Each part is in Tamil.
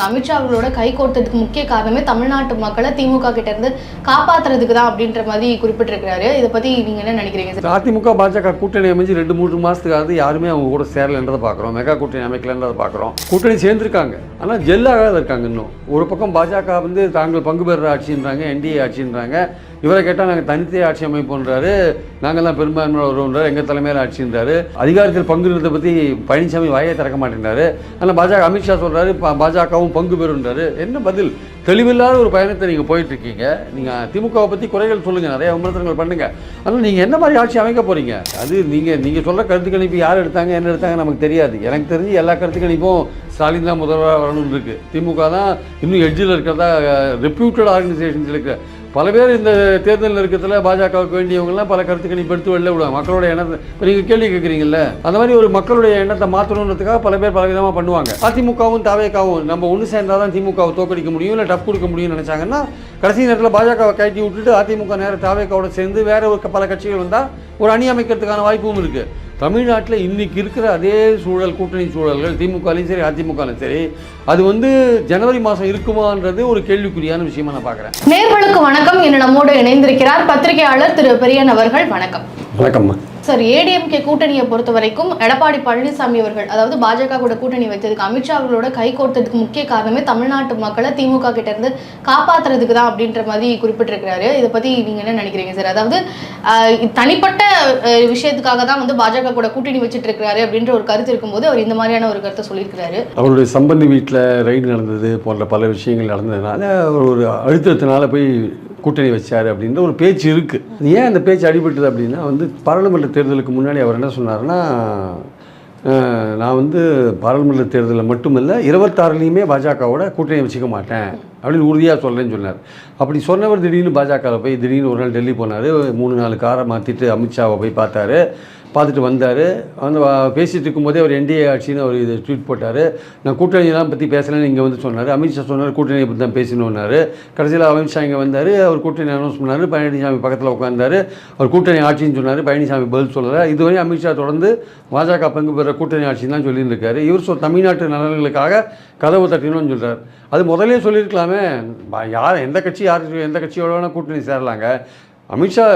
அமித்ஷா அவர்களோட கை கோர்த்ததுக்கு முக்கிய காரணமே தமிழ்நாட்டு மக்களை திமுக கிட்ட இருந்து காப்பாத்துறதுக்கு தான் அப்படின்ற மாதிரி குறிப்பிட்டிருக்கிறாரு. இதை பத்தி நீங்க என்ன நினைக்கிறீங்க சார்? அதிமுக பாஜக கூட்டணி அமைஞ்சு ரெண்டு மூன்று மாதத்துக்கு ஆகுது யாருமே அவங்க கூட சேரலன்றதை பார்க்குறோம். மெகா கூட்டணி அமைக்கலன்றதை பார்க்குறோம். கூட்டணி சேர்ந்துருக்காங்க. ஆனால் ஜெல்லாக இருக்காங்க இன்னும். ஒரு பக்கம் பாஜக வந்து தாங்கள் பங்கு பெறுற ஆட்சின்றாங்க என்டிஏ ஆட்சின்றாங்க. இவரை கேட்டால் நாங்கள் தனித்தே ஆட்சி அமைப்போன்றாரு. நாங்கள் தான் பெரும்பான்மை வருவோன்றாரு எங்கள் தலைமையில் ஆட்சின்றாரு. அதிகாரத்தில் பங்கு இருந்ததை பற்றி பழனிசாமி வாயை திறக்க மாட்டேங்கிறாரு ஆனால் பாஜக அமித்ஷா சொல்கிறாரு பாஜகவும் பங்கு பெறுன்றாரு என்ன பதில்? தெளிவில்லாத ஒரு பயணத்தை நீங்கள் போயிட்டுருக்கீங்க. நீங்கள் திமுகவை பற்றி குறைகள் சொல்லுங்கள் நிறைய விமர்சனங்கள் பண்ணுங்க. ஆனால் நீங்கள் என்ன மாதிரி ஆட்சி அமைக்க போகிறீங்க அது நீங்கள் நீங்கள் சொல்கிற கருத்து கணிப்பு யார் எடுத்தாங்க என்ன எடுத்தாங்க நமக்கு தெரியாது. எனக்கு தெரிஞ்சு எல்லா கருத்து கணிப்பும் ஸ்டாலின் தான் முதல்வராக வரணும்னு இருக்குது திமுக தான் இன்னும் எட்ஜில் இருக்கிறதா ரெப்யூட்டட் ஆர்கனைசேஷன்ஸ் இருக்கு பல பேர் இந்த தேர்தலில் நெருக்கத்தில் பாஜகவுக்கு வேண்டியவங்கலாம் பல கருத்துக்களை பெருத்து எடுத்து வெளில விடுவாங்க. மக்களோட எண்ணத்தை இப்போ நீங்கள் கேள்வி கேட்குறீங்கல்ல அந்த மாதிரி ஒரு மக்களுடைய எண்ணத்தை மாற்றணுன்றதுக்காக பல பேர் பல விதமாக பண்ணுவாங்க. அதிமுகவும் தாவேக்காவும் நம்ம ஒன்று சேர்ந்தால் தான் திமுகவை தோக்கடிக்க முடியும் இல்லை டப் கொடுக்க முடியும்னு நினச்சாங்கன்னா கடைசி நேரத்தில் பாஜகவை கழட்டி விட்டுட்டு அதிமுக நேரம் தாவேக்காவோட சேர்ந்து வேற ஒரு பல கட்சிகள் வந்தால் ஒரு அணி அமைக்கிறதுக்கான வாய்ப்பும் இருக்குது தமிழ்நாட்டில் இன்னைக்கு இருக்கிற அதே சூழல் கூட்டணி சூழல்கள் திமுகலையும் சரி அதிமுகலையும் சரி அது வந்து ஜனவரி மாதம் இருக்குமான்றது ஒரு கேள்விக்குறியான விஷயமா நான் பார்க்குறேன். நேர்களுக்கு வணக்கம். என்று நம்மோடு இணைந்திருக்கிறார் பத்திரிகையாளர் திரு பெரியன் அவர்கள். வணக்கம். வணக்கம்மா. சார் ஏடிஎம்கே கூட்டணியை பொறுத்த வரைக்கும் எடப்பாடி பழனிசாமி அவர்கள் அதாவது பாஜக கூட கூட்டணி வைத்ததுக்கு அமித்ஷா அவர்களோட கை கோர்த்ததுக்கு முக்கிய காரணமே தமிழ்நாட்டு மக்களை திமுக கிட்ட இருந்து காப்பாத்துறதுக்கு தான் அப்படின்ற மாதிரி குறிப்பிட்டிருக்கிறாரு. இதை பத்தி நீங்க என்ன நினைக்கிறீங்க சார்? அதாவது தனிப்பட்ட விஷயத்துக்காக தான் வந்து பாஜக கூட கூட்டணி வச்சுட்டு இருக்கிறாரு அப்படின்ற ஒரு கருத்து இருக்கும்போது அவர் இந்த மாதிரியான ஒரு கருத்தை சொல்லியிருக்கிறாரு. அவருடைய சம்பந்தி வீட்டில் ரைடு நடந்தது போன்ற பல விஷயங்கள் நடந்ததுனால அவர் ஒரு அழுத்தத்தினால போய் கூட்டணி வச்சார் அப்படின்ற ஒரு பேச்சு இருக்குது ஏன் அந்த பேச்சு அடிபட்டது அப்படின்னா வந்து பாராளுமன்ற தேர்தலுக்கு முன்னாடி அவர் என்ன சொன்னார்னா நான் வந்து பாராளுமன்ற தேர்தலில் மட்டுமல்ல இருபத்தாறுலேயுமே பாஜகவோட கூட்டணி வச்சுக்க மாட்டேன் அப்படின்னு உறுதியாக சொல்கிறேன்னு சொன்னார். அப்படி சொன்னவர் திடீர்னு பாஜகவில் போய் திடீர்னு ஒரு நாள் டெல்லி போனார் மூணு நாலு காரை மாற்றிட்டு அமித்ஷாவை போய் பார்த்தாரு. பார்த்துட்டு வந்தார். வந்து வா- இருக்கும்போதே அவர் என்டிஏ ஆட்சின்னு அவர் இது ட்வீட் போட்டார். நான் கூட்டணியெல்லாம் பற்றி பேசலன்னு இங்கே வந்து சொன்னார். அமித்ஷா சொன்னார் கூட்டணியை பற்றி தான் பேசணுன்னாரு கடைசியில் அமித்ஷா இங்கே வந்தார் அவர் கூட்டணி அனௌன்ஸ் பண்ணார் பழனிசாமி பக்கத்தில் உட்காந்தாரு அவர் கூட்டணி ஆட்சின்னு சொன்னார் பழனிசாமி பதில் சொல்லலை. இதுவரை அமித்ஷா தொடர்ந்து பாஜக பங்கு பெற கூட்டணி ஆட்சின்னு தான் சொல்லிட்டு இவர் சொல் தமிழ்நாட்டு நலன்களுக்காக கதவு தட்டினோன்னு சொல்கிறார் அது முதலே சொல்லியிருக்கலாமே. யார் எந்த கட்சி யார் எந்த கட்சியோட வேணால் கூட்டணி சேரலாங்க. அமித்ஷா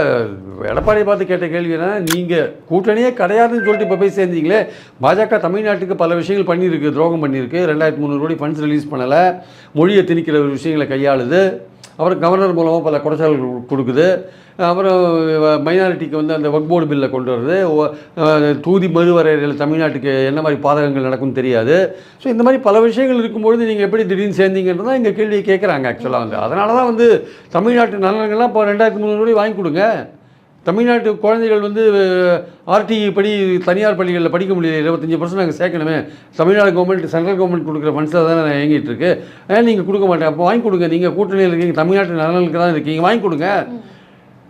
எடப்பாடியை பார்த்து கேட்ட கேள்வினா நீங்கள் கூட்டணியே கிடையாதுன்னு சொல்லிட்டு இப்போ போய் சேர்ந்தீங்களே பாஜக தமிழ்நாட்டுக்கு பல விஷயங்கள் பண்ணியிருக்கு துரோகம் பண்ணியிருக்கு ரெண்டாயிரத்தி முந்நூறு கோடி ஃபண்ட்ஸ் ரிலீஸ் பண்ணலை மொழியை திணிக்கிற ஒரு விஷயங்களை கையாளுது. அப்புறம் கவர்னர் மூலமாக பல குடைச்சல்கள் கொடுக்குது. அப்புறம் மைனாரிட்டிக்கு வந்து அந்த ஒர்க் போர்டு பில்லை கொண்டு வருது. தூதி மறுவரையில் தமிழ்நாட்டுக்கு என்ன மாதிரி பாதகங்கள் நடக்கும்னு தெரியாது. ஸோ இந்த மாதிரி பல விஷயங்கள் இருக்கும்பொழுது நீங்கள் எப்படி திடீர்னு சேர்ந்தீங்கன்றது தான் எங்கள் கேள்வியை கேட்குறாங்க ஆக்சுவலாக வந்து. அதனால தான் வந்து தமிழ்நாட்டு நலன்கள்லாம் இப்போ ரெண்டாயிரத்தி முந்நூறு கோடி வாங்கி கொடுங்க. தமிழ்நாட்டு குழந்தைகள் வந்து ஆர்டிஇ படி தனியார் பள்ளிகளில் படிக்க முடியல. இருபத்தஞ்சி பர்சன்ட் நாங்கள் சேர்க்கணுமே. தமிழ்நாடு கவர்மெண்ட் சென்ட்ரல் கவர்மெண்ட் கொடுக்குற ஃபண்ட்ஸில் தானே நான் இயங்கிட்டு இருக்கு. ஏன் நீங்கள் கொடுக்க மாட்டேன்? அப்போ வாங்கி கொடுங்க. நீங்கள் கூட்டணியில் இருக்கீங்க. தமிழ்நாட்டு நலனுக்கு தான் இருக்கீங்க. வாங்கி கொடுங்க.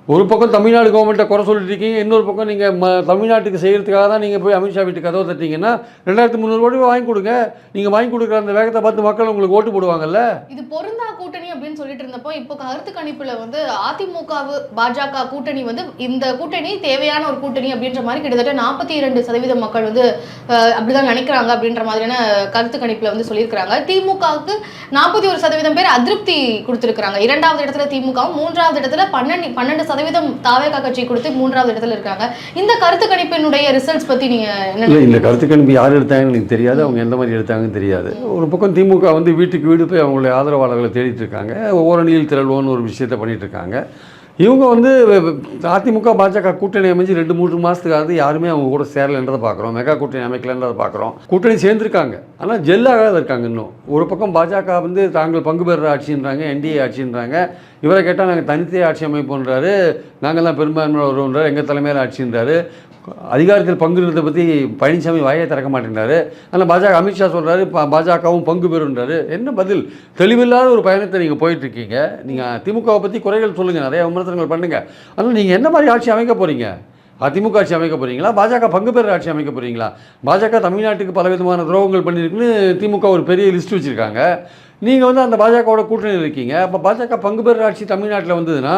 ஒரு பக்கம் தமிழ்நாடு கவர்மெண்ட்டை குறை சொல்லிட்டு இருக்கீங்க இன்னொரு பக்கம் நீங்கள் ம தமிழ்நாட்டுக்கு செய்கிறதுக்காக தான் நீங்கள் போய் அமித்ஷா வீட்டுக்கு கதவை தட்டிங்கன்னா ரெண்டாயிரத்து முந்நூறு கோடி வாங்கி கொடுங்க. நீங்கள் வாங்கி கொடுக்குற அந்த வேகத்தை பார்த்து மக்கள் உங்களுக்கு ஓட்டு போடுவாங்கல்ல? இது பொருந்தா கூட்டணி அப்படின்னு சொல்லிட்டு இருந்தப்போ இப்போ கருத்து கணிப்பில் வந்து அதிமுக பாஜக கூட்டணி வந்து இந்த கூட்டணி தேவையான ஒரு கூட்டணி அப்படின்ற மாதிரி கிட்டத்தட்ட நாற்பத்தி இரண்டு சதவீத மக்கள் வந்து அப்படிதான் நினைக்கிறாங்க அப்படின்ற மாதிரியான கருத்து கணிப்பில் வந்து சொல்லியிருக்கிறாங்க. திமுகவுக்கு நாற்பத்தி ஒரு சதவீதம் பேர் அதிருப்தி கொடுத்துருக்காங்க இரண்டாவது இடத்துல திமுகவும் மூன்றாவது இடத்துல பன்னெண்டு பன்னெண்டு சதவீதம் தாவேகா கட்சி கொடுத்து மூன்றாவது இடத்துல இருக்காங்க. இந்த கருத்து கணிப்பினுடைய ரிசல்ட்ஸ் பத்தி நீங்க இல்லை இந்த கருத்து கணிப்பு யார் எடுத்தாங்கன்னு எனக்கு தெரியாது. அவங்க எந்த மாதிரி எடுத்தாங்கன்னு தெரியாது. ஒரு பக்கம் திமுக வந்து வீட்டுக்கு வீடு போய் அவங்களுடைய ஆதரவாளர்களை தேடிட்டு இருக்காங்க. ஓரணியில் திரள்வோன்னு ஒரு விஷயத்தை பண்ணிட்டு இருக்காங்க. இவங்க வந்து அதிமுக பாஜக கூட்டணி அமைஞ்சு ரெண்டு மூன்று மாதத்துக்கு யாருமே அவங்க கூட சேரலைன்றதை பார்க்குறோம். மெகா கூட்டணி அமைக்கலைன்றதை பார்க்குறோம். கூட்டணி சேர்ந்துருக்காங்க. ஆனால் ஜெல்லாகாத இருக்காங்க இன்னும். ஒரு பக்கம் பாஜக வந்து தாங்கள் பங்கு பெறுற ஆட்சின்றாங்க என்டிஏ ஆட்சின்றாங்க. இவரை கேட்டால் நாங்கள் தனித்தே ஆட்சி அமைப்போன்றாரு. நாங்கள் தான் பெரும்பான்மை வருவோன்றாரு எங்கள் தலைமையில் ஆட்சின்றாரு. அதிகாரத்தில் பங்கு இருந்ததை பற்றி பழனிசாமி வாயை திறக்க மாட்டேங்கிறாரு ஆனால் பாஜக அமித்ஷா சொல்கிறாரு பாஜகவும் பங்கு பெறுன்றாரு என்ன பதில்? தெளிவில்லாத ஒரு பயணத்தை நீங்கள் போயிட்டுருக்கீங்க. நீங்கள் திமுகவை பற்றி குறைகள் சொல்லுங்கள் நிறைய விமர்சனங்கள் பண்ணுங்கள் ஆனால் நீங்கள் என்ன மாதிரி ஆட்சி அமைக்க போகிறீங்க அதிமுக ஆட்சி அமைக்க போகிறீங்களா பாஜக பங்கு பெற ஆட்சி அமைக்க போகிறீங்களா பாஜக தமிழ்நாட்டுக்கு பலவிதமான துரோகங்கள் பண்ணியிருக்குன்னு திமுக ஒரு பெரிய லிஸ்ட் வச்சுருக்காங்க. நீங்கள் வந்து அந்த பாஜகவோட கூட்டணியில் இருக்கீங்க. அப்போ பாஜக பங்கு பெற ஆட்சி தமிழ்நாட்டில் வந்ததுன்னா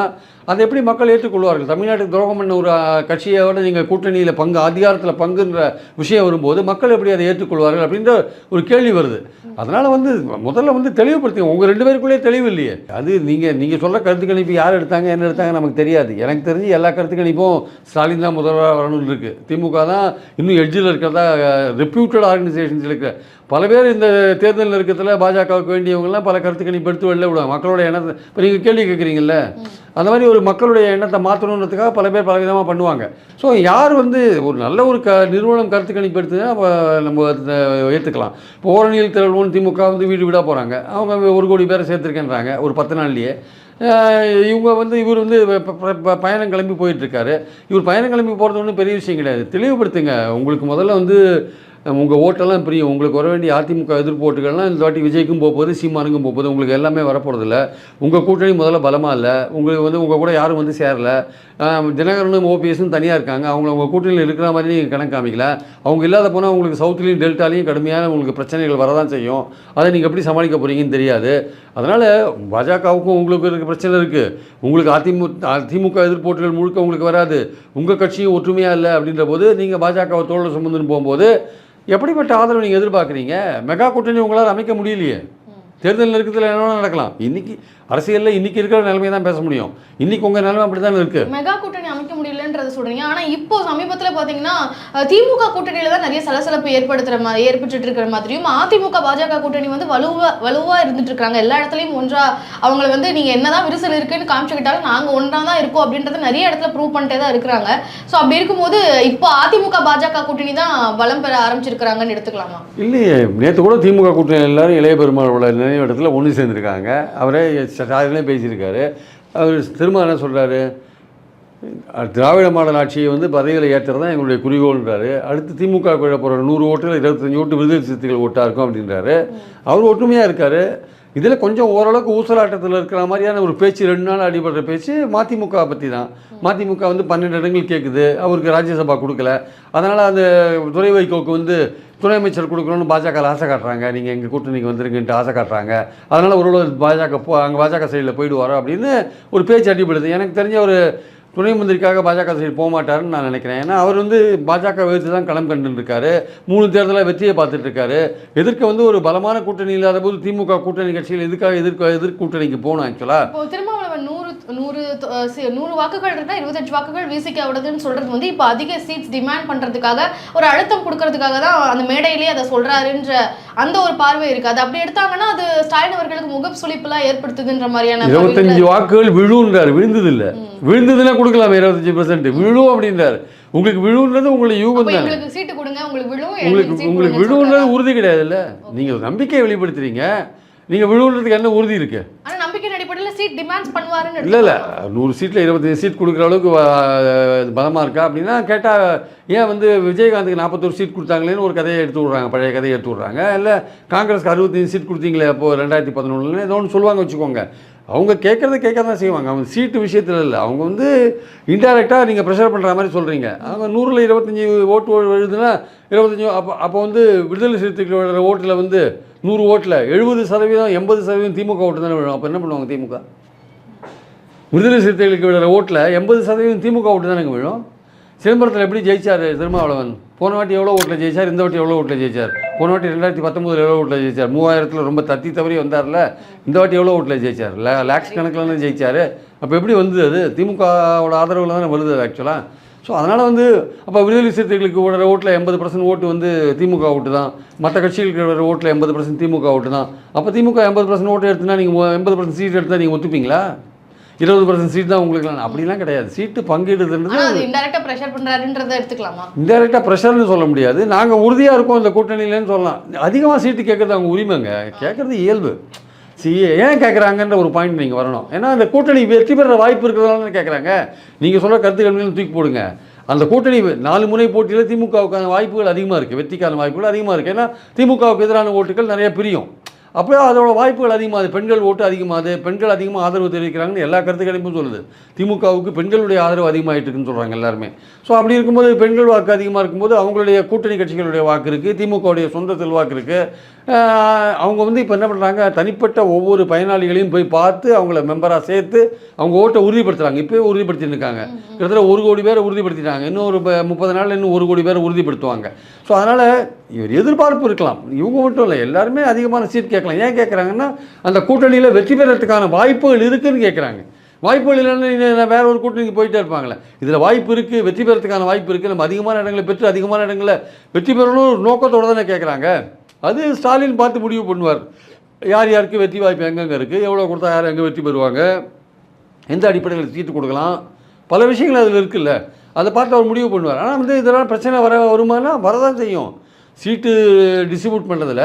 அதை எப்படி மக்கள் ஏற்றுக்கொள்வார்கள்? தமிழ்நாட்டுக்கு துரோகம் பண்ண ஒரு கட்சியோட நீங்கள் கூட்டணியில் பங்கு அதிகாரத்தில் பங்குன்ற விஷயம் வரும்போது மக்கள் எப்படி அதை ஏற்றுக்கொள்வார்கள் அப்படின்ற ஒரு கேள்வி வருது. அதனால் வந்து முதல்ல வந்து தெளிவுபடுத்துங்க. உங்கள் ரெண்டு பேருக்குள்ளேயே தெளிவு இல்லையே. அது நீங்கள் நீங்கள் சொல்கிற கருத்து கணிப்பு யார் எடுத்தாங்க என்ன எடுத்தாங்க நமக்கு தெரியாது. எனக்கு தெரிஞ்சு எல்லா கருத்து கணிப்பும் ஸ்டாலின் தான் முதல்வராக வரணும்னு இருக்குது திமுக தான் இன்னும் எட்ஜில் இருக்கிறதா ரெப்யூட்டட் ஆர்கனைசேஷன்ஸ் இருக்கிற பல பேர் இந்த தேர்தலில் நெருக்கத்தில் பாஜகவுக்கு வேண்டியவங்கலாம் பல கருத்து இப்போ எடுத்து வெளில விடுவாங்க. மக்களோட எண்ணத்தை இப்போ நீங்கள் கேள்வி கேட்குறீங்கல்ல அந்த மாதிரி ஒரு மக்களுடைய எண்ணத்தை மாற்றணுன்றதுக்காக பல பேர் பலவிதமாக பண்ணுவாங்க. ஸோ யார் வந்து ஒரு நல்ல ஒரு க நிறுவனம் கருத்து கணிப்பு எடுத்துன்னா நம்ம ஏற்றுக்கலாம் இப்போ ஓரணியில் திரள்வோம் திமுக வந்து வீடு வீடாக போகிறாங்க அவங்க ஒரு கோடி பேரை சேர்த்துருக்கேன்றாங்க ஒரு பத்து நாள்லேயே. இவங்க வந்து இவர் வந்து ப- பயணம் கிளம்பி போயிட்டுருக்காரு இவர் பயணம் கிளம்பி போகிறது ஒன்றும் பெரிய விஷயம் கிடையாது. தெளிவுபடுத்துங்க. உங்களுக்கு முதல்ல வந்து உங்கள் ஓட்டெல்லாம் பிரியும். உங்களுக்கு வர வேண்டிய அதிமுக எதிர்ப்பு ஓட்டுகள்லாம் இந்த வாட்டி விஜய்க்கும் போகுது சீமானுக்கும் போகுது உங்களுக்கு எல்லாமே வரப்போகிறதில்ல உங்கள் கூட்டணி முதல்ல பலமாக இல்லை. உங்களுக்கு வந்து உங்கள் கூட யாரும் வந்து சேரல. தினகரனும் ஓபிஎஸும் தனியாக இருக்காங்க. அவங்கள உங்கள் கூட்டணியில் இருக்கிற மாதிரி நீங்கள் கணக்கு காமிக்கல. அவங்க இல்லாத போனால் உங்களுக்கு சவுத்துலேயும் டெல்டாலையும் கடுமையான உங்களுக்கு பிரச்சனைகள் வரதான் செய்யும். அதை நீங்கள் எப்படி சமாளிக்க போகிறீங்கன்னு தெரியாது. அதனால் பாஜகவுக்கும் உங்களுக்கு இருக்க பிரச்சனை இருக்குது உங்களுக்கு அதிமுக அதிமுக எதிர்ப்போட்டுகள் முழுக்க உங்களுக்கு வராது. உங்கள் கட்சியும் ஒற்றுமையாக இல்லை அப்படின்ற போது நீங்கள் பாஜகவை தோழர் சுமந்துன்னு போகும்போது எப்படிப்பட்ட ஆதரவு நீங்கள் எதிர்பார்க்குறீங்க? மெகா கூட்டணி உங்களால் அமைக்க முடியலையே. தேர்தல் நெருக்கத்தில் என்ன நடக்கலாம்? இன்னைக்கு அரசியலில் இன்னைக்கு இருக்கிற நிலைமை தான் பேச முடியும். இன்னைக்கு உங்கள் நிலைமை அப்படி தான் இருக்குது மெகா கூட்டணி அமைக்க முடியலன்றத சொல்றீங்க. ஆனா இப்போ சமீபத்துல பாத்தீங்கன்னா அஹ், திமுக கூட்டணியில தான் நிறைய சலசலப்பு ஏற்படுத்துற மாதிரி ஏற்பட்டுட்டு இருக்கிற மாதிரியும் அதிமுக பாஜக கூட்டணி வந்து வலுவா வலுவா இருந்துட்டு இருக்காங்க. எல்லா இடத்துலயும் ஒன்றா அவங்களை வந்து நீங்க என்னதான் விரிசல் இருக்குன்னு காமிச்சுக்கிட்டாலும் நாங்க ஒன்றா தான் இருக்கோம் அப்படின்றத நிறைய இடத்துல ப்ரூவ் பண்ணிட்டே தான் இருக்கிறாங்க. சோ அப்படி இருக்கும்போது இப்போ அதிமுக பாஜக கூட்டணி தான் பலம் பெற ஆரம்பிச்சிருக்கிறாங்கன்னு எடுத்துக்கலாமா? இல்லையே. நேற்று கூட திமுக கூட்டணி எல்லாரும் இளைய பெருமாளோட நினைவு இடத்துல ஒன்று சேர்ந்துருக்காங்க. அவரே சாரிலே பேசியிருக்காரு. அவர் திரும்ப என்ன சொல்கிறாரு திராவிட மாடல் ஆட்சியை வந்து பதவியில் ஏற்றுறது தான் எங்களுடைய குறிக்கோள்ன்றாரு. அடுத்து திமுக விழ போகிற நூறு ஓட்டுகள் இருபத்தஞ்சி ஓட்டு விடுதலை சிறுத்தைகள் ஓட்டாக இருக்கும் அப்படின்றாரு. அவர் ஒற்றுமையாக இருக்கார். இதில் கொஞ்சம் ஓரளவுக்கு ஊசலாட்டத்தில் இருக்கிற மாதிரியான ஒரு பேச்சு ரெண்டு நாள் அடிபடுற பேச்சு மதிமுக பற்றி தான். மதிமுக வந்து பன்னெண்டு இடங்கள் கேட்குது அவருக்கு ராஜ்யசபா கொடுக்கல. அதனால் அந்த துறை வைகோக்கு வந்து துணை அமைச்சர் கொடுக்கணும்னு பாஜக ஆசை காட்டுறாங்க. நீங்கள் எங்கள் கூட்டணிக்கு வந்துருங்கன்ட்டு ஆசை காட்டுறாங்க. அதனால் ஒரு பாஜக போ அங்கே பாஜக சைடில் போயிடுவாரோ அப்படின்னு ஒரு பேச்சு அடிபடுது. எனக்கு தெரிஞ்ச ஒரு துணை மந்திரிக்காக பாஜக சைடு போக மாட்டாருன்னு நான் நினைக்கிறேன். ஏன்னா அவர் வந்து பாஜக எதிர்த்து தான் களம் கண்டுருக்காரு. மூணு தேர்தலாக வெற்றியை பார்த்துட்டு இருக்காரு எதிர்க்க வந்து ஒரு பலமான கூட்டணி இல்லாத போது திமுக கூட்டணி கட்சிகள் எதுக்காக எதிர்க்க எதிர்கூட்டணிக்கு போகணும் ஆக்சுவலாக நூறு நூறு வாக்குகள் இருந்தா இருபத்தஞ்சு வாக்குகள் விசிக்க விடுதுன்னு சொல்றது வந்து இப்போ அதிக சீட்ஸ் டிமாண்ட் பண்றதுக்காக ஒரு அழுத்தம் கொடுக்கறதுக்காக தான் அந்த மேடையிலேயே அதை சொல்றாருன்ற அந்த ஒரு பார்வை இருக்கு. அது அப்படி எடுத்தாங்கன்னா அது ஸ்டாலின் அவர்களுக்கு முகம் சுளிப்புலாம் ஏற்படுத்துதுன்ற மாதிரியான இருபத்தஞ்சு வாக்குகள் விழுன்றார் விழுந்தது இல்லை விழுந்ததுன்னா கொடுக்கலாம் இருபத்தஞ்சு பர்சன்ட் விழும் அப்படின்றார். உங்களுக்கு விழுன்றது உங்களுக்கு யூகம் தானே. எங்களுக்கு சீட்டு கொடுங்க உங்களுக்கு விழும் உங்களுக்கு உங்களுக்கு விழுன்றது. உறுதி கிடையாதுல்ல. நீங்கள் நம்பிக்கையை வெளிப்படுத்துறீங்க. நீங்கள் விழுன்றதுக்கு என்ன உறுதி இருக்குது சீட் டிமாண்ட்ஸ் பண்ணுவாருன்னு இல்லை இல்லை. நூறு சீட்டில் இருபத்தஞ்சு சீட் கொடுக்குற அளவுக்கு பலமாக இருக்கா? அப்படின்னா கேட்டால் ஏன் வந்து விஜயகாந்துக்கு நாற்பத்தொரு சீட் கொடுத்தாங்களேன்னு ஒரு கதையை எடுத்து விட்றாங்க. பழைய கதையை எடுத்து விட்றாங்க. இல்லை காங்கிரஸ்க்கு அறுபத்தஞ்சு சீட் கொடுத்தீங்களே அப்போது ரெண்டாயிரத்தி பதினொன்றில் ஏதோ ஒன்று சொல்லுவாங்க வச்சுக்கோங்க. அவங்க கேட்குறத கேட்க தான் செய்வாங்க. அவங்க சீட்டு விஷயத்தில் இல்லை. அவங்க வந்து இன்டெரக்டாக நீங்கள் ப்ரெஷர் பண்ணுற மாதிரி சொல்கிறீங்க அவங்க நூறில் இருபத்தஞ்சி ஓட்டு எழுதுனா இருபத்தஞ்சி அப்போ அப்போ வந்து விடுதலை சிறுத்தைகள் விழுற ஓட்டில் வந்து நூறு ஓட்டில் எழுபது சதவீதம் எண்பது சதவீதம் திமுக ஓட்டு தானே விழும். அப்போ என்ன பண்ணுவாங்க திமுக? விடுதலை சிறுத்தைகளுக்கு விடுற ஓட்டில் எண்பது சதவீதம் திமுக ஓட்டு தானேங்க விழும்? சிதம்பரத்தில் எப்படி ஜெயிச்சார் திருமாவளவன்? போன வாட்டி எவ்வளோ ஓட்டில் ஜெயிச்சார்? இந்த வாட்டி எவ்வளோ ஓட்டில் ஜெயிச்சார்? போன வாட்டி ரெண்டாயிரத்தி பத்தொம்போதில் எவ்வளோ ஓட்டில் ஜெயிச்சார்? மூவாயிரத்தில் ரொம்ப தத்தி தவறி வந்தார்ல. இந்த வாட்டி எவ்வளோ ஓட்டில் ஜெயிச்சார்? லே லேக்ஸ் கணக்கில் ஜெயிச்சார்? அப்போ எப்படி வந்தது அது? திமுகவோட ஆதரவில் தானே வருது ஆக்சுவலாக ஸோ அதனால் வந்து அப்போ விடுதலை சிறுத்தைகளுக்கு விடுற ஓட்டில் எண்பது பர்சன்ட் ஓட்டு வந்து திமுக ஓட்டு தான். மற்ற கட்சிகளுக்கு வர ஓட்டில் எண்பது பர்சன்ட் திமுக ஓட்டு தான். அப்போ திமுக எண்பது பர்சன்ட் ஓட்டு எடுத்துனா நீங்கள் எண்பது பர்சன்ட் சீட் எடுத்தால் நீங்கள் ஒத்துப்பீங்களா? இருபது பர்சன்ட் சீட் தான் உங்களுக்கு அப்படிலாம் கிடையாது. சீட்டு பங்கிடுதுன்றது ஆனா அது இன்டெரக்டா ப்ரெஷர் பண்றாருன்றதை எடுத்துக்கலாமா? இன்டெரக்டாக ப்ரெஷர்னு சொல்ல முடியாது. நாங்கள் உறுதியாக இருக்கோம் இந்த கூட்டணியிலன்னு சொல்லலாம். அதிகமாக சீட்டு கேட்குறது அவங்க உரிமைங்க. கேட்குறது இயல்பு. சி ஏன் கேட்குறாங்கன்ற ஒரு பாயிண்ட் நீங்கள் வரணும். ஏன்னா அந்த கூட்டணி வெற்றி பெற வாய்ப்பு இருக்கிறதால கேட்குறாங்க நீங்கள் சொல்கிற கருத்துக்கள் தூக்கி போடுங்க. அந்த கூட்டணி நாலு முறை போட்டியில் திமுகவுக்கான வாய்ப்புகள் அதிகமாக இருக்குது வெற்றிக்கான வாய்ப்புகள் அதிகமாக இருக்குது ஏன்னா திமுகவுக்கு எதிரான ஓட்டுகள் நிறைய பிரியும். அப்போ அதோட வாய்ப்புகள் அதிகமாகுது பெண்கள் ஓட்டு அதிகமாகுது பெண்கள் அதிகமாக ஆதரவு தெரிவிக்கிறாங்கன்னு எல்லா கருத்துக்களையும் சொல்லுது. திமுகவுக்கு பெண்களுடைய ஆதரவு அதிகமாகிட்டு இருக்குன்னு சொல்கிறாங்க எல்லாருமே. ஸோ அப்படி இருக்கும்போது பெண்கள் வாக்கு அதிகமாக இருக்கும்போது அவங்களுடைய கூட்டணி கட்சிகளுடைய வாக்கு இருக்குது திமுகவுடைய சொந்த செல்வாக்கு இருக்குது அவங்க வந்து இப்போ என்ன பண்ணுறாங்க தனிப்பட்ட ஒவ்வொரு பயனாளிகளையும் போய் பார்த்து அவங்கள மெம்பராக சேர்த்து அவங்க ஓட்டை உறுதிப்படுத்துகிறாங்க இப்போயே உறுதிப்படுத்திட்டு இருக்காங்க. கிட்டத்தட்ட ஒரு கோடி பேரை உறுதிப்படுத்திட்டாங்க. இன்னும் ஒரு முப்பது நாளில் இன்னும் ஒரு கோடி பேரை உறுதிப்படுத்துவாங்க. ஸோ அதனால் இவர் எதிர்பார்ப்பு இருக்கலாம். இவங்க மட்டும் இல்லை எல்லாருமே அதிகமான சீட் கேட்கலாம். ஏன் கேட்குறாங்கன்னா அந்த கூட்டணியில் வெற்றி பெறத்துக்கான வாய்ப்புகள் இருக்குன்னு கேட்குறாங்க. வாய்ப்புகள் இல்லைன்னா வேற ஒரு கூட்டணிக்கு போயிட்டே இருப்பாங்களே. இதில் வாய்ப்பு இருக்குது வெற்றி பெறத்துக்கான வாய்ப்பு இருக்குது நம்ம அதிகமான இடங்களை பெற்று அதிகமான இடங்களில் வெற்றி பெறணும் ஒரு நோக்கத்தோடு தானே கேட்குறாங்க. அது ஸ்டாலின் பார்த்து முடிவு பண்ணுவார். யார் யாருக்கு வெற்றி வாய்ப்பு எங்கெங்கே இருக்குது எவ்வளோ கொடுத்தா யார் எங்கே வெற்றி பெறுவாங்க எந்த அடிப்படையில் சீட்டு கொடுக்கலாம் பல விஷயங்கள் அதில் இருக்குல்ல. அதை பார்த்து அவர் முடிவு பண்ணுவார். ஆனால் வந்து இதெல்லாம் பிரச்சனை வர வருமானா வரதான் செய்யும். சீட்டு டிஸ்ட்ரிபியூட் பண்ணுறதுல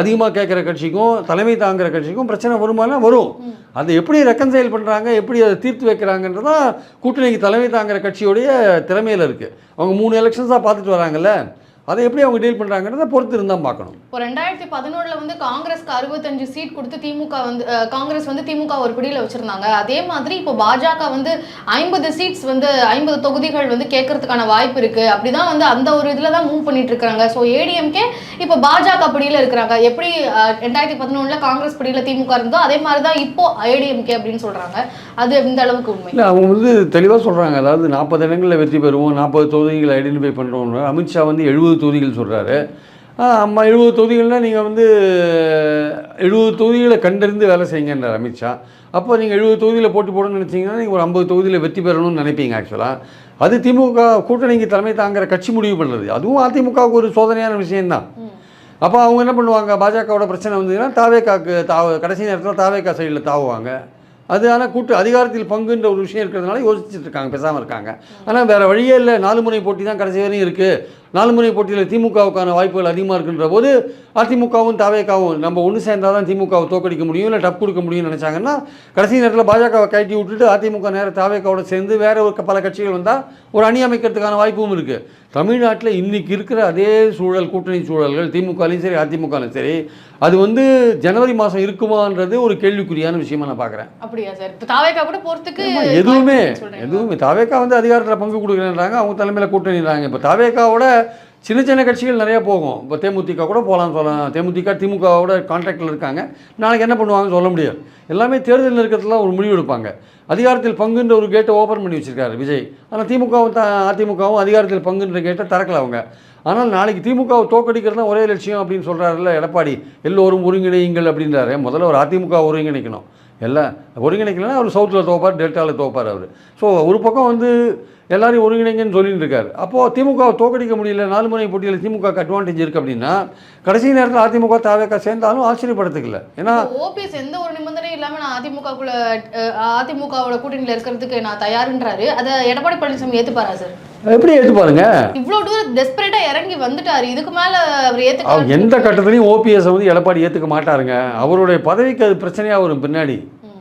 அதிகமாக கேட்குற கட்சிக்கும் தலைமை தாங்குகிற கட்சிக்கும் பிரச்சனை வருமானா வரும். அதை எப்படி ரெக்கன்சைல் பண்ணுறாங்க எப்படி அதை தீர்த்து வைக்கிறாங்கன்றதான் கூட்டணிக்கு தலைமை தாங்குகிற கட்சியோடைய திறமையில் இருக்குது அவங்க மூணு எலெக்ஷன்ஸாக பார்த்துட்டு வராங்கல்ல. அதை எப்படி அவங்க டீல் பண்ணுறாங்கன்றத பொறுத்து இருந்தால் பார்க்கணும். இப்போ ரெண்டாயிரத்தி பதினொன்றுல வந்து காங்கிரஸ்க்கு அறுபத்தஞ்சு சீட் கொடுத்து திமுக வந்து காங்கிரஸ் வந்து திமுக ஒரு பிடியில வச்சிருந்தாங்க. அதே மாதிரி இப்போ பாஜக வந்து ஐம்பது சீட்ஸ் வந்து ஐம்பது தொகுதிகள் வந்து கேட்கறதுக்கான வாய்ப்பு இருக்கு. அப்படிதான் வந்து அந்த ஒரு இதுல தான் மூவ் பண்ணிட்டு இருக்காங்க. ஸோ ஏடிஎம்கே இப்போ பாஜக பிடியில இருக்கிறாங்க. எப்படி ரெண்டாயிரத்தி பதினொன்றுல காங்கிரஸ் பிடியில திமுக இருந்தோ அதே மாதிரி தான் இப்போ ஏடிஎம்கே அப்படின்னு சொல்றாங்க. அது இந்த அளவுக்கு உண்மை. இல்லை அவங்க வந்து தெளிவாக சொல்கிறாங்க அதாவது நாற்பது இடங்களில் வெற்றி பெறுவோம் நாற்பது தொகுதிகளை ஐடென்டிஃபை பண்ணுறோம் அமித்ஷா வந்து எழுபது தொகுதிகள் சொல்கிறாரு அம்மா எழுபது தொகுதிகள்னால் நீங்கள் வந்து எழுபது தொகுதிகளை கண்டறிந்து வேலை செய்யுங்கன்றார் அமித்ஷா அப்போ நீங்கள் எழுபது தொகுதியில் போட்டி போடணும்னு நினச்சிங்கன்னா நீங்கள் ஒரு ஐம்பது தொகுதியில் வெற்றி பெறணும்னு நினைப்பீங்க ஆக்சுவலாக அது திமுக கூட்டணிக்கு தலைமை தாங்கிற கட்சி முடிவு பண்ணுறது அதுவும் அதிமுகவுக்கு ஒரு சோதனையான விஷயம்தான். அப்போ அவங்க என்ன பண்ணுவாங்க? பாஜகவோட பிரச்சனை வந்ததுன்னா தாவேக்காக்கு தாவ கடைசி நேரத்தில் தாவேக்கா சைடில் தாவுவாங்க. அது ஆனால் கூட்டு அதிகாரத்தில் பங்குன்ற ஒரு விஷயம் இருக்கிறதுனால யோசிச்சுட்டு இருக்காங்க பேசாமல் இருக்காங்க. ஆனால் வேறு வழியே இல்லை. நாலு முறை போட்டி தான் கடைசி வரையும் இருக்குது நாலு முனை போட்டியில் திமுகவுக்கான வாய்ப்புகள் அதிகமாக இருக்குன்ற போது அதிமுகவும் தாவேக்காவும் நம்ம ஒன்று சேர்ந்தால் தான் திமுகவை தோக்கடிக்க முடியும் இல்லை டப் கொடுக்க முடியும்னு நினச்சாங்கன்னா கடைசி நேரத்தில் பாஜகவை கட்டி விட்டுட்டு அதிமுக நேர தாவேக்காவோட சேர்ந்து வேற ஒரு பல கட்சிகள் வந்தால் ஒரு அணி அமைக்கிறதுக்கான வாய்ப்பும் இருக்குது தமிழ்நாட்டில் இன்னைக்கு இருக்கிற அதே சூழல் கூட்டணி சூழல்கள் திமுகலையும் சரி அதிமுகலையும் சரி அது வந்து ஜனவரி மாதம் இருக்குமான்றது ஒரு கேள்விக்குறியான விஷயமா நான் பார்க்குறேன் அப்படியா சார்? இப்போ தாவேக்கா கூட போறதுக்கு எதுவுமே. எதுவுமே தாவேக்கா வந்து அதிகாரத்தில் பங்கு கொடுக்குறேன்றாங்க அவங்க தலைமையில் கூட்டணிறாங்க இப்போ தாவேக்காவோட சின்ன சின்ன கட்சிகள் நிறைய போகும். இப்போ தேமுதிக கூட போகலான்னு சொல்லலாம் தேமுதிக திமுகவோட கான்டாக்டில் இருக்காங்க. நாளைக்கு என்ன பண்ணுவாங்கன்னு சொல்ல முடியாது. எல்லாமே தேர்தல் இருக்கிறதுலாம் ஒரு முடிவு எடுப்பாங்க. அதிகாரத்தில் பங்குன்ற ஒரு கேட்டை ஓப்பன் பண்ணி வச்சுருக்காரு விஜய். ஆனால் திமுகவும் த அதிமுகவும் அதிகாரத்தில் பங்குன்ற கேட்டை திறக்கல அவங்க. ஆனால் நாளைக்கு திமுகவை தோக்கடிக்கிறது தான் ஒரே லட்சியம் அப்படின்னு சொல்கிறாருல்ல எடப்பாடி. எல்லோரும் ஒருங்கிணையுங்கள் அப்படின்றாரு. முதல்ல ஒரு அதிமுக ஒருங்கிணைக்கணும். எல்லாம் ஒருங்கிணைக்கலன்னா அவர் சவுத்தில் தோப்பார் டெல்டாவில் தோப்பார் அவர். ஸோ ஒரு பக்கம் வந்து எல்லாரையும் ஒருங்கிணைங்கன்னு சொல்லிட்டு இருக்காரு. அப்போது திமுகவை தோக்கடிக்க முடியல நாலு முறை போட்டியில் திமுக அட்வான்டேஜ் இருக்குது அப்படின்னா கடைசி நேரத்தில் அதிமுக தாவேக்கா சேர்ந்தாலும் ஆச்சரியப்படுத்துக்கல. இல்லை ஏன்னா ஓபிஎஸ் எந்த ஒரு நிபந்தனையும் இல்லாமல் நான் அதிமுகக்குள்ள அதிமுகவோட கூட்டணியில் இருக்கிறதுக்கு நான் தயாருன்றாரு. அதை எடப்பாடி பழனிசாமி ஏற்றுப்பாரா சார் எப்படி எடுத்து பாருங்க. இவ்வளவு தூரம் டெஸ்பரேட்டா இறங்கி வந்துட்டாரு. இதுக்கு மேல அவர் அவர் ஏத்துக்க எந்த கட்டத்துலையும் ஓபிஎஸ் வந்து எடப்பாடி ஏற்றுக்க மாட்டாருங்க. அவருடைய பதவிக்கு அது பிரச்சனையாக வரும் பின்னாடி.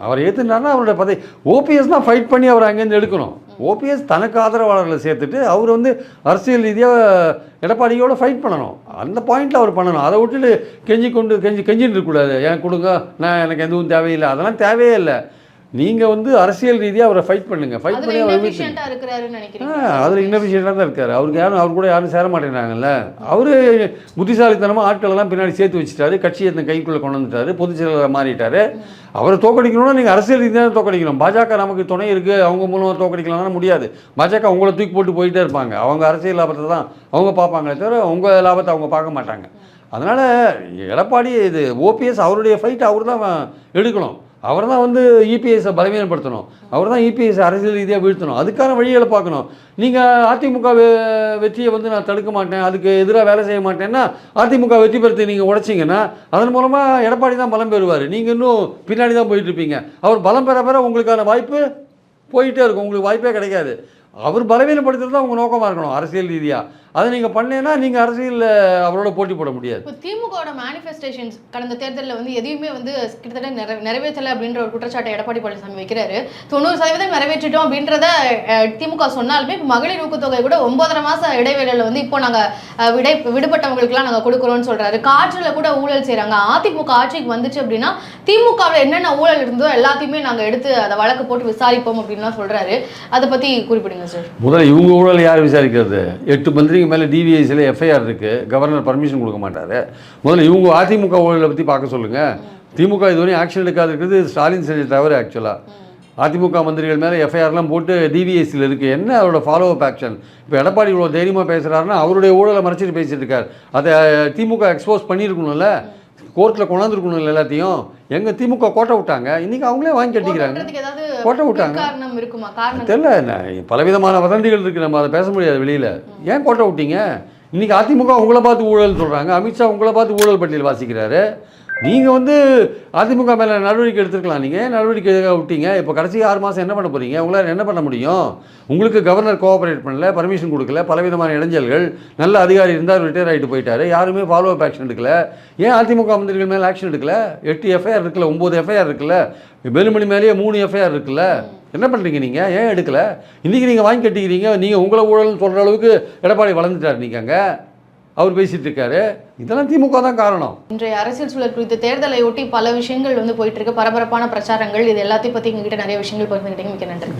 அவர் ஏற்றுனாருன்னா அவருடைய பதவி. ஓபிஎஸ் தான் ஃபைட் பண்ணி அவர் அங்கேருந்து எடுக்கணும். ஓபிஎஸ் தனக்கு ஆதரவாளர்களை சேர்த்துட்டு அவர் வந்து அரசியல் ரீதியாக எடப்பாடியோட ஃபைட் பண்ணணும். அந்த பாயிண்ட்டில் அவர் பண்ணணும். அதை விட்டுட்டு கெஞ்சி கொண்டு கெஞ்சி கெஞ்சின்னு இருக்கக்கூடாது எனக்கு கொடுங்க நான் எனக்கு எதுவும் தேவையில்லை. அதெல்லாம் தேவையே இல்லை. நீங்கள் வந்து அரசியல் ரீதியாக அவரை ஃபைட் பண்ணுங்கள் ஃபைட் பண்ணி அவரை அதில் இன்னபிஷியண்டாக தான் இருக்காரு. அவருக்கு யாரும் அவர் கூட யாரும் சேர மாட்டேங்கிறாங்கல்ல. அவர் புத்திசாலித்தனமாக ஆட்களெல்லாம் பின்னாடி சேர்த்து வச்சுட்டாரு. கட்சியை தன் கைக்குள்ளே கொண்டு வந்துட்டாரு. பொதுச் செயலாளர் மாறிட்டாரு. அவரை தோக்கடிக்கணும்னா நீங்கள் அரசியல் ரீதியாக தோக்கடிக்கணும். பாஜக நமக்கு துணை இருக்குது அவங்க மூலமாக தோக்கடிக்கலாம்னா முடியாது. பாஜக உங்களை தூக்கி போட்டு போயிட்டே இருப்பாங்க. அவங்க அரசியல் லாபத்தை தான் அவங்க பார்ப்பாங்களே தவிர உங்கள் லாபத்தை அவங்க பார்க்க மாட்டாங்க. அதனால் எடப்பாடி இது ஓபிஎஸ் அவருடைய ஃபைட் அவர் தான் எடுக்கணும். அவர் தான் வந்து இபிஎஸை பலவீனப்படுத்தணும். அவர் தான் இபிஎஸ் அரசியல் ரீதியாக வீழ்த்தணும். அதுக்கான வழிகளை பார்க்கணும். நீங்கள் அதிமுக வெ- வெற்றியை வந்து நான் தடுக்க மாட்டேன் அதுக்கு எதிராக வேலை செய்ய மாட்டேன்னா அதிமுக வெற்றி பெறத்தை நீங்கள் உடைச்சிங்கன்னா அதன் மூலமாக எடப்பாடி தான் பலம் பெறுவார். நீங்கள் இன்னும் பின்னாடி தான் போயிட்டு இருப்பீங்க. அவர் பலம் பெற பெற உங்களுக்கான வாய்ப்பு போயிட்டே இருக்கும். உங்களுக்கு வாய்ப்பே கிடைக்காது. அவர் பலவீனப்படுத்துறது தான் உங்கள் நோக்கமாக இருக்கணும் அரசியல் ரீதியாக அதை நீங்கள் பண்ணேன்னா நீங்கள் அரசியலில் அவரோட போட்டி போட முடியாது. இப்போ திமுகவோட மேனிஃபெஸ்டேஷன்ஸ் கடந்த தேர்தலில் வந்து எதையுமே வந்து கிட்டத்தட்ட நிறை நிறைவேற்றலை அப்படின்ற ஒரு குற்றச்சாட்டை எடப்பாடி பழனிசாமி வைக்கிறாரு. தொண்ணூறு சதவீதம் நிறைவேற்றிட்டோம் அப்படின்றத திமுக சொன்னாலுமே இப்போ மகளிர் ஊக்கத்தொகை கூட ஒன்பதரை மாதம் இடைவேளையில் வந்து இப்போ நாங்கள் விடை விடுபட்டவங்களுக்குலாம் நாங்கள் கொடுக்குறோம்னு சொல்கிறாரு காற்றில் கூட ஊழல் செய்கிறாங்க அதிமுக ஆட்சிக்கு வந்துச்சு அப்படின்னா திமுகவில் என்னென்ன ஊழல் இருந்தோ எல்லாத்தையுமே நாங்கள் எடுத்து அதை வழக்கு போட்டு விசாரிப்போம் அப்படின்லாம் சொல்கிறாரு அதை பற்றி குறிப்பிடுங்க. நினைக்கிறீங்க சார் முதல்ல இவங்க ஊழல் யார் விசாரிக்கிறது? எட்டு மந்திரிக்கு மேலே டிவிஐசியில் எஃப்ஐஆர் இருக்குது கவர்னர் பர்மிஷன் கொடுக்க மாட்டார். முதல்ல இவங்க அதிமுக ஊழலை பற்றி பார்க்க சொல்லுங்கள் திமுக இதுவரையும் ஆக்ஷன் எடுக்காது இருக்கிறது ஸ்டாலின் செஞ்ச தவறு ஆக்சுவலாக அதிமுக மந்திரிகள் மேலே எஃப்ஐஆர்லாம் போட்டு டிவிஎஸ்சியில் இருக்குது என்ன அவரோட ஃபாலோ அப் ஆக்ஷன் இப்போ எடப்பாடி இவ்வளோ தைரியமாக பேசுகிறாருன்னா அவருடைய ஊழலை மறைச்சிட்டு பேசிட்டு இருக்கார். அதை திமுக எக்ஸ்போஸ் பண்ணியிருக்கணும்ல. கோர்ட்டில் கொண்டாந்துருக்கணும் எல்லாத்தையும். எங்கள் திமுக கோட்டை விட்டாங்க. இன்றைக்கி அவங்களே வாங்கி கட்டிக்கிறாங்க. கோட்டை விட்டாங்க. என்ன பலவிதமான வதந்திகள் இருக்குது நம்ம அதை பேச முடியாது வெளியில். ஏன் கோட்டை விட்டீங்க? இன்றைக்கி அதிமுக உங்களை பார்த்து ஊழல் சொல்கிறாங்க அமித்ஷா உங்களை பார்த்து ஊழல் பட்டியல் வாசிக்கிறாரு. நீங்கள் வந்து அதிமுக மேலே நடவடிக்கை எடுத்துருக்கலாம் நீங்கள் நடவடிக்கை எதுக்காக விட்டீங்க? இப்போ கடைசி ஆறு மாதம் என்ன பண்ண போகிறீங்க உங்களால் என்ன பண்ண முடியும்? உங்களுக்கு கவர்னர் கோஆப்ரேட் பண்ணல பர்மிஷன் கொடுக்கல பலவிதமான இடைஞ்சல்கள் நல்ல அதிகாரி இருந்தால் ரிட்டையர் ஆகிட்டு போயிட்டாரு. யாருமே ஃபாலோ அப் ஆக்ஷன் எடுக்கல. ஏன் அதிமுக மந்திரிகள் மேலே ஆக்ஷன் எடுக்கல? எட்டு எஃப்ஐஆர் இருக்குல்ல ஒம்பது எஃப்ஐஆர் இருக்குல்ல? வேலுமணி மேலேயே மூணு எஃப்ஐஆர் இருக்குல்ல? என்ன பண்ணுறீங்க நீங்கள் ஏன் எடுக்கல? இன்றைக்கி நீங்கள் வாங்கி கட்டிக்கிறீங்க. நீங்கள் உங்களை ஊழல்னு சொல்கிற அளவுக்கு எடப்பாடி வளர்ந்துட்டார் நீங்கள் அங்கே. அவர் பேசிகிட்டு இருக்காரு. இதெல்லாம் திமுக தான் காரணம். இன்றைய அரசியல் சூழல் குறித்து தேர்தலை ஒட்டி பல விஷயங்கள் வந்து போயிட்டு இருக்கு. பரபரப்பான பிரச்சாரங்கள் இது எல்லாத்தையும் பத்தி எங்ககிட்ட நிறைய விஷயங்கள் பகிர்ந்துக்கிட்டீங்க மிக்க நன்றி.